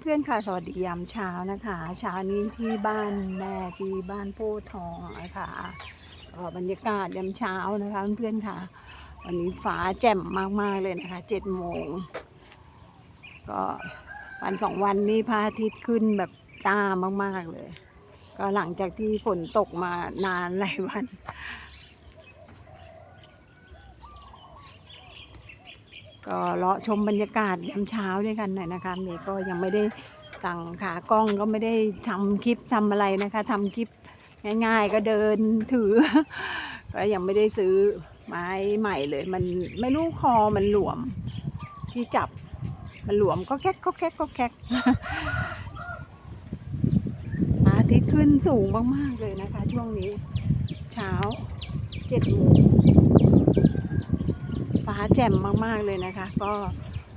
เพื่อนๆค่ะ สวัสดียามเช้านะคะเช้านี้ที่บ้านแม่ที่บ้านโพทองนะคะบรรยากาศยามเช้านะคะเพื่อนๆค่ะ วันนี้ฟ้าแจ่มมากๆเลยนะคะเจ็ดโมงก็วันสองวันนี้พระอาทิตย์ขึ้นแบบจ้ามากๆเลย ก็หลังจากที่ฝนตกมานานหลายวัน ก็เลาะชมบรรยากาศยามเช้าด้วยกันหน่อยนะคะเมย์ก็ยังไม่ได้สั่งขากล้องก็ไม่ได้ทำคลิปทำอะไรนะคะทำคลิปง่ายๆ ก็เดินถือ ก็ยังไม่ได้ซื้อไม้ใหม่เลย มันไม่รู้คอมันหลวม ที่จับมันหลวมก็แก๊กก็แก๊กก็แก๊กอาทิตย์ขึ้นสูงมากๆเลยนะคะ ช่วงนี้ เช้าเจ็ดโมง ฟ้าแจ่มมากๆเลยนะคะ ก็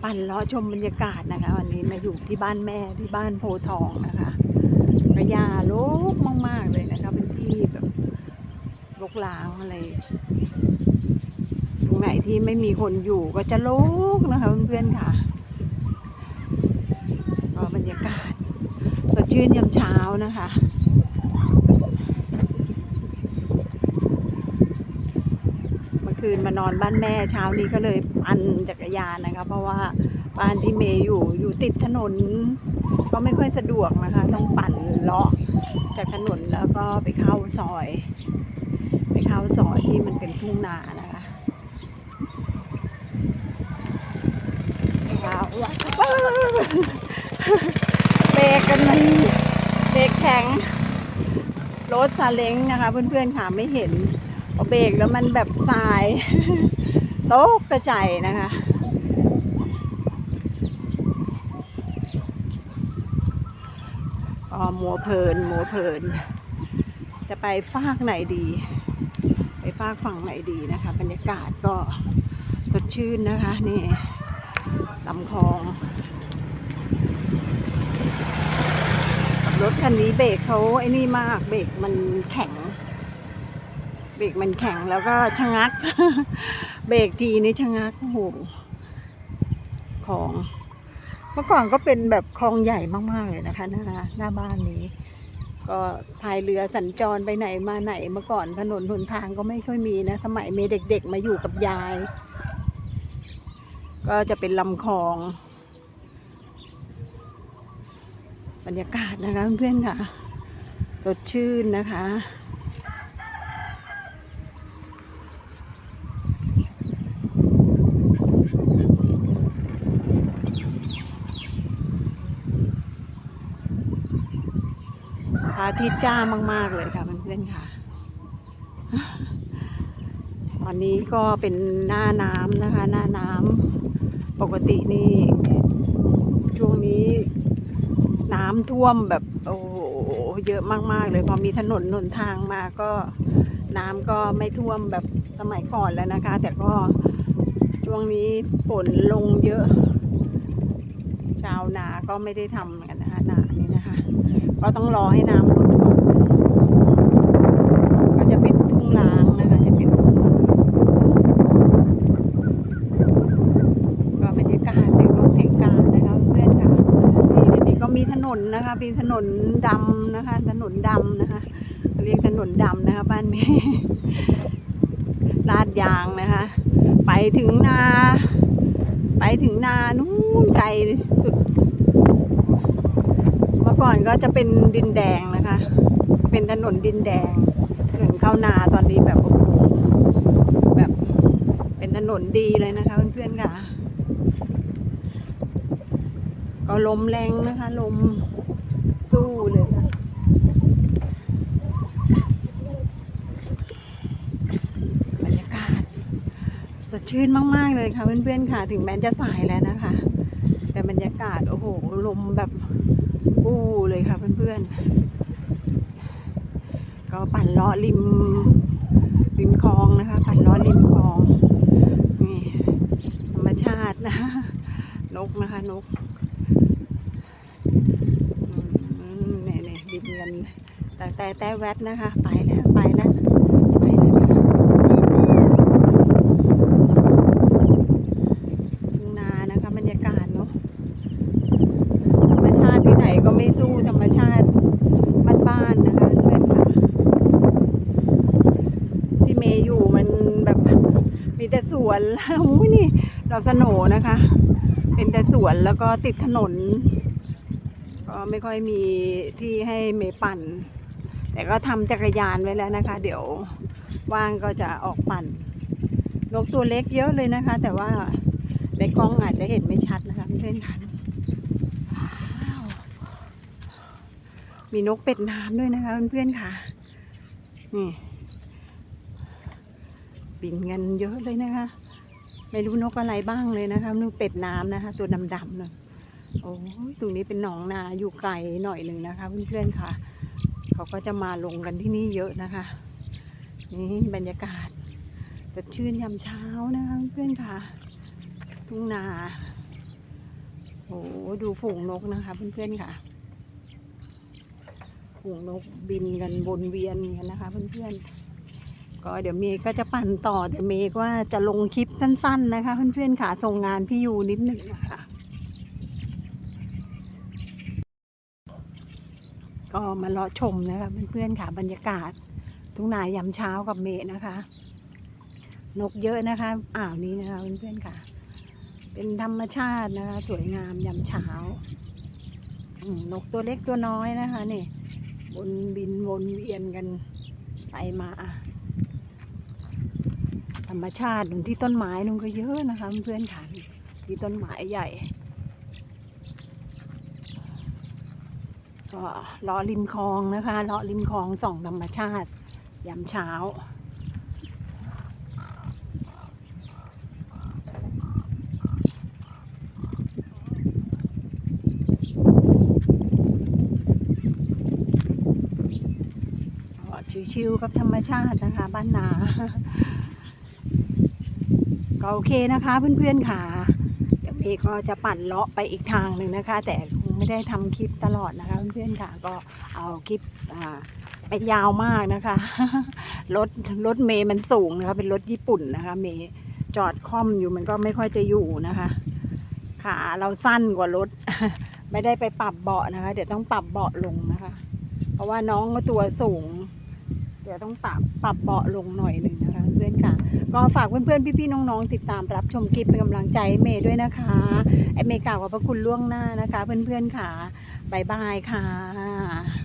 ปั่นเลาะชมบรรยากาศนะคะ วันนี้มาอยู่ที่บ้านแม่ที่บ้านโพทองนะคะกระยาโลกมาก ๆเลยนะคะเป็นที่แบบรกร้างอะไรตรงไหนที่ไม่มีคนอยู่ก็จะโลกนะคะเพื่อนๆค่ะก็บรรยากาศสดชื่นยามเช้านะคะ เมื่อ คืนมานอนบ้านแม่เช้านี้ก็เลยปั่นจักรยานนะคะ เพราะว่าบ้านที่เมย์อยู่อยู่ติดถนน ก็ไม่ค่อยสะดวกนะคะ ต้องปั่นเลาะจากถนนแล้วก็ไปเข้าซอย ไปเข้าซอยที่มันเป็นทุ่งนานะคะว้าวว้าเบรกกันมันเบรกแข็งรถซาเล้งนะคะ เพื่อนๆค่ะไม่เห็น เบรกแล้วมันแบบสายโต๊ะกระจายนะคะก็มัวเพลินมัวเพลิน จะไปฟากไหนดี ไปฟากฝั่งไหนดีนะคะ บรรยากาศก็สดชื่นนะคะ นี่ลำคลองรถคันนี้เบรกเขาไอ้นี่มากเบรกมันแข็ง เบรกมันแข็งแล้วก็ชะงัก เบรกทีนี้ชะงักโอ้โหคลองเมื่อก่อนก็เป็นแบบคลองใหญ่มากๆเลยนะคะหน้าหน้าบ้านนี้ ก็พายเรือสัญจรไปไหนมาไหนเมื่อก่อนถนนหนทางก็ไม่ค่อยมีนะ สมัยเมย์เด็กๆมาอยู่กับยาย ก็จะเป็นลำคลอง บรรยากาศนะคะเพื่อนๆค่ะ สดชื่นนะคะ อาทิตย์จ้ามาก ๆ เลยค่ะเพื่อนๆค่ะ ตอนนี้ก็เป็นหน้าน้ำนะคะ หน้าน้ำปกตินี่ ช่วงนี้ น้ำท่วมแบบ โอ้โหเยอะมาก ๆ เลย พอมีถนนหนทางมาก็ น้ำก็ไม่ท่วมแบบสมัยก่อนแล้วนะคะ แต่ก็ช่วงนี้ฝนลงเยอะ ชาวนาก็ไม่ได้ทำกันนะคะนานี้นะ ก็ต้องรอให้น้ำลดก่อนก็จะเป็นทุ่งร้างนะคะ จะเป็นทุ่งก็บรรยากาศเสียงรถเสียงกานะคะเพื่อนค่ะนี่เดี๋ยวนี้ก็มีถนนนะคะเป็นถนนดำนะคะ ถนนดำนะคะ เรียกถนนดำนะคะ บ้านแม่ลาดยางนะคะ ไปถึงนา ไปถึงนานู่นไกลสุด ก่อนก็จะเป็นดินแดงนะคะ เป็นถนนดินแดงถึงเข้านาตอนนี้แบบโอ้โหแบบเป็นถนนดีเลยนะคะเพื่อนๆค่ะ ก็ลมแรงนะคะลมสู้เลยค่ะบรรยากาศสดชื่นมากๆเลยค่ะเพื่อนๆค่ะ ถึงแม้จะสายแล้วนะคะ แต่บรรยากาศโอ้โหลมแบบ อู้เลยค่ะเพื่อนๆ ก็ปั่นเลาะริมริมคลองนะคะ ปั่นเลาะริมคลอง นี่ธรรมชาตินะ นกนะคะนกเนี่ยเนี่ยบินกันแต่แต่แต่แวดนะคะ ไปแล้ว ไปแล้ว ไปแล้วค่ะทุ่งนานะคะ บรรยากาศเนาะ ธรรมชา ไม่สู้ธรรมชาติบ้านๆนะคะเพื่อนค่ะที่เมย์อยู่มันแบบมีแต่ส วนแล้วอุ้ยนี่ดอกสโนนะคะ เป็นแต่สวนแล้วก็ติดถนน ก็ไม่ค่อยมีที่ให้เมปั่น แต่ก็ทำจักรยานไว้แล้วนะคะ เดี๋ยวว่างก็จะออกปั่นนกตัวเล็กเยอะเลยนะคะ แต่ว่าในกล้องอาจจะเห็นไม่ชัดนะคะเพื่อนๆค่ะว้าวมีนกเป็ดน้ำด้วยนะคะเพื่อนๆค่ะนี่ บินกันเยอะเลยนะคะ ไม่รู้นกอะไรบ้างเลยนะคะนึกเป็ดน้ำนะคะ ตัวดำๆเนะโอ้ยตรงนี้เป็นหนองนาอยู่ไกลหน่อยหนึ่งนะคะ เพื่อนๆค่ะ เขาก็จะมาลงกันที่นี่เยอะนะคะ นี่บรรยากาศสดชื่นยามเช้านะคะเพื่อนๆค่ะ ทุ่งนาโอ้ดูฝูงนกนะคะ เพื่อนๆค่ะฝูงนกบินกันวนเวียนกันนะคะ เพื่อนๆ ก็เดี๋ยวเมย์ก็จะปั่นต่อแต่เมย์ว่าจะลงคลิปสั้น ๆ นะคะ เพื่อนๆค่ะส่งงานพี่ยูนิดหนึ่งนะคะก็มารอชมนะคะเพื่อนๆค่ะบรรยากาศทุ่งนายามเช้ากับเมย์นะคะ นกเยอะนะคะอ่าวนี้นะคะเพื่อนๆค่ะ เป็นธรรมชาตินะคะ สวยงามยามเช้านกตัวเล็กตัวน้อยนะคะนี่วนบินวนเวียนกันไปมา รรมชาติตรงที่ต้นไม้นุ่นก็เยอะนะคะเพื่อนๆค่ะที่ต้นไม้ใหญ่ ก็ลาะริมคลองนะคะลาะริมคลองส่องธรรมชาติยามเช้าชิวๆกับธรรมชาตินะคะ บ้านนา ก็โอเคนะคะเพื่อนๆค่ะ เดี๋ยวเมย์ก็จะปั่นเลาะไปอีกทางหนึ่งนะคะ แต่คงไม่ได้ทำคลิปตลอดนะคะเพื่อนๆค่ะ ก็เอาคลิปอ่าไปยาวมากนะคะรถรถเมย์มันสูงนะคะเป็นรถญี่ปุ่นนะคะ เมย์จอดค่อมอยู่มันก็ไม่ค่อยจะอยู่นะคะขาเราสั้นกว่ารถ ไม่ได้ไปปรับเบาะนะคะ เดี๋ยวต้องปรับเบาะลงนะคะ เพราะว่าน้องก็ตัวสูง เดี๋ยวต้องปรับปรับเบาะลงหน่อยหนึ่งนะคะเพื่อนค่ะ ก็ฝากเพื่อนๆพี่ๆน้องๆติดตามรับชมคลิปเป็นกำลังใจเมย์ด้วยนะคะไอเมย์กล่าวขอบพระคุณล่วงหน้านะคะ เพื่อนๆค่ะบายบายค่ะ